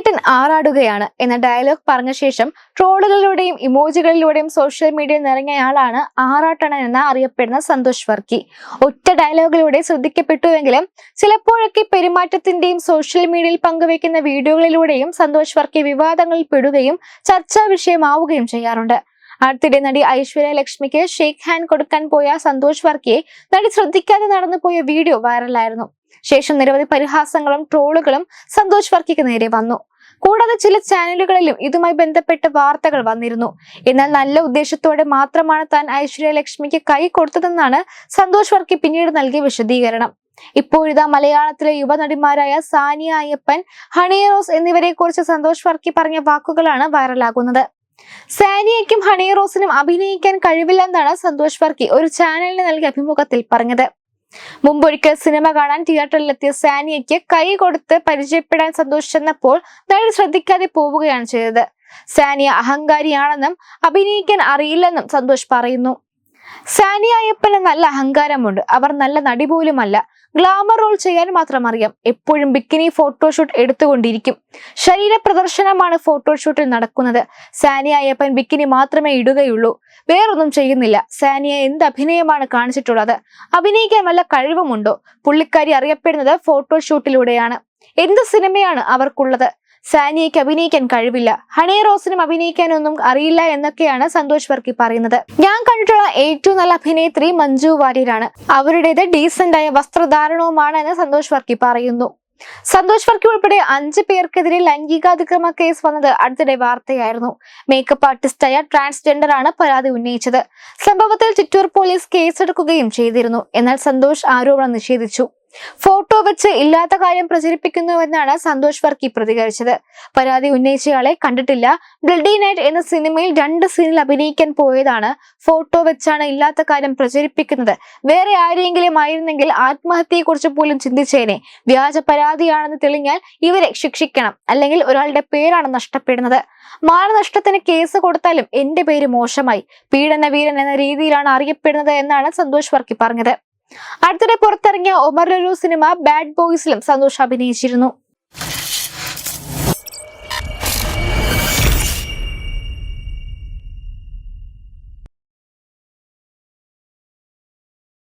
അഭിനേട്ടൻ ആറാടുകയാണ്. എന്ന ഡയലോഗ് പറഞ്ഞ ശേഷം ട്രോളുകളിലൂടെയും ഇമോജികളിലൂടെയും സോഷ്യൽ മീഡിയയിൽ നിറങ്ങിയയാളാണ് ആറാട്ടണൻ എന്ന അറിയപ്പെടുന്ന സന്തോഷ് വർക്കി. ഒറ്റ ഡയലോഗിലൂടെ ശ്രദ്ധിക്കപ്പെട്ടുവെങ്കിലും ചിലപ്പോഴൊക്കെ പെരുമാറ്റത്തിന്റെയും സോഷ്യൽ മീഡിയയിൽ പങ്കുവെക്കുന്ന വീഡിയോകളിലൂടെയും സന്തോഷ് വർക്കി വിവാദങ്ങളിൽ പെടുകയും ചർച്ചാ വിഷയമാവുകയും ചെയ്യാറുണ്ട്. അടുത്തിടെ നടി ഐശ്വര്യ ലക്ഷ്മിക്ക് ഷേക്ക് ഹാൻഡ് കൊടുക്കാൻ പോയ സന്തോഷ് വർക്കിയെ നടി ശ്രദ്ധിക്കാതെ നടന്നുപോയ വീഡിയോ വൈറലായിരുന്നു ശേഷം നിരവധി പരിഹാസങ്ങളും ട്രോളുകളും സന്തോഷ് വർക്കിക്ക് നേരെ വന്നു. കൂടാതെ ചില ചാനലുകളിലും ഇതുമായി ബന്ധപ്പെട്ട വാർത്തകൾ വന്നിരുന്നു. എന്നാൽ നല്ല ഉദ്ദേശത്തോടെ മാത്രമാണ് താൻ ഐശ്വര്യ ലക്ഷ്മിക്ക് കൈ കൊടുത്തതെന്നാണ് സന്തോഷ് വർക്കി പിന്നീട് നൽകിയ വിശദീകരണം. ഇപ്പോഴിതാ മലയാളത്തിലെ യുവനടിമാരായ സാനിയ അയ്യപ്പൻ ഹണി റോസ് എന്നിവരെ കുറിച്ച് സന്തോഷ് വർക്കി പറഞ്ഞ വാക്കുകളാണ് വൈറലാകുന്നത്. സാനിയയ്ക്കും ഹണി റോസിനും അഭിനയിക്കാൻ കഴിവില്ലെന്നാണ് സന്തോഷ് വർക്കി ഒരു ചാനലിന് നൽകിയ അഭിമുഖത്തിൽ പറഞ്ഞത്. മുമ്പൊരിക്കൽ സിനിമ കാണാൻ തിയേറ്ററിലെത്തിയ സാനിയയ്ക്ക് കൈ കൊടുത്ത് പരിചയപ്പെടാൻ സന്തോഷിച്ചെന്നപ്പോൾ നടി ശ്രദ്ധിക്കാതെ പോവുകയാണ് ചെയ്തത്. സാനിയ അഹങ്കാരിയാണെന്നും അഭിനയിക്കാൻ അറിയില്ലെന്നും സന്തോഷ് പറയുന്നു. സാനിയ അയ്യപ്പന് നല്ല അഹങ്കാരമുണ്ട്. അവർ നല്ല നടി പോലുമല്ല. ഗ്ലാമർ റോൾ ചെയ്യാൻ മാത്രം അറിയാം. എപ്പോഴും ബിക്കിനി ഫോട്ടോഷൂട്ട് എടുത്തുകൊണ്ടിരിക്കും. ശരീര പ്രദർശനമാണ് ഫോട്ടോഷൂട്ടിൽ നടക്കുന്നത്. സാനിയ അയ്യപ്പൻ ബിക്കിനി മാത്രമേ ഇടുകയുള്ളൂ. വേറൊന്നും ചെയ്യുന്നില്ല. സാനിയ എന്ത് അഭിനയമാണ് കാണിച്ചിട്ടുള്ളത്? അഭിനയിക്കാൻ വല്ല കഴിവുമുണ്ടോ? പുള്ളിക്കാരി അറിയപ്പെടുന്നത് ഫോട്ടോഷൂട്ടിലൂടെയാണ്. എന്ത് സിനിമയാണ് അവർക്കുള്ളത്? സാനിയയ്ക്ക് അഭിനയിക്കാൻ കഴിവില്ല. ഹണി റോസിനും അഭിനയിക്കാനൊന്നും അറിയില്ല എന്നൊക്കെയാണ് സന്തോഷ് വർക്കി പറയുന്നത്. ഞാൻ കണ്ടിട്ടുള്ള ഏറ്റവും നല്ല അഭിനേത്രി മഞ്ജു വാര്യരാണ്. അവരുടേത് ഡീസന്റ് ആയ വസ്ത്രധാരണവുമാണ് എന്ന് സന്തോഷ് വർക്കി പറയുന്നു. സന്തോഷ് വർക്കി ഉൾപ്പെടെ അഞ്ച് പേർക്കെതിരെ ലൈംഗികാതിക്രമ കേസ് വന്നത് അടുത്തിടെ വാർത്തയായിരുന്നു. മേക്കപ്പ് ആർട്ടിസ്റ്റായ ട്രാൻസ്ജെൻഡർ ആണ് പരാതി ഉന്നയിച്ചത്. സംഭവത്തിൽ ചിറ്റൂർ പോലീസ് കേസെടുക്കുകയും ചെയ്തിരുന്നു. എന്നാൽ സന്തോഷ് ആരോപണം നിഷേധിച്ചു. ഫോട്ടോ വെച്ച് ഇല്ലാത്ത കാര്യം പ്രചരിപ്പിക്കുന്നുവെന്നാണ് സന്തോഷ് വർക്കി പ്രതികരിച്ചത്. പരാതി ഉന്നയിച്ചയാളെ കണ്ടിട്ടില്ല. ബ്ലഡി നൈറ്റ് എന്ന സിനിമയിൽ രണ്ട് സീനിൽ അഭിനയിക്കാൻ പോയതാണ് ഫോട്ടോ വെച്ചാണ് ഇല്ലാത്ത കാര്യം പ്രചരിപ്പിക്കുന്നത്. വേറെ ആരെങ്കിലും ആയിരുന്നെങ്കിൽ ആത്മഹത്യയെക്കുറിച്ച് പോലും ചിന്തിച്ചേനെ. വ്യാജ പരാതിയാണെന്ന് തെളിഞ്ഞാൽ ഇവരെ ശിക്ഷിക്കണം. അല്ലെങ്കിൽ ഒരാളുടെ പേരാണ് നഷ്ടപ്പെടുന്നത്. മാനനഷ്ടത്തിന് കേസ് കൊടുത്താലും എന്റെ പേര് മോശമായി. പീഡന വീരൻ എന്ന രീതിയിലാണ് അറിയപ്പെടുന്നത് എന്നാണ് സന്തോഷ് വർക്കി പറഞ്ഞത്. അടുത്തിടെ പുറത്തിറങ്ങിയ ഒമർ ലുലു സിനിമ ബാഡ് ബോയ്സിലും സന്തോഷ് അഭിനയിച്ചിരുന്നു.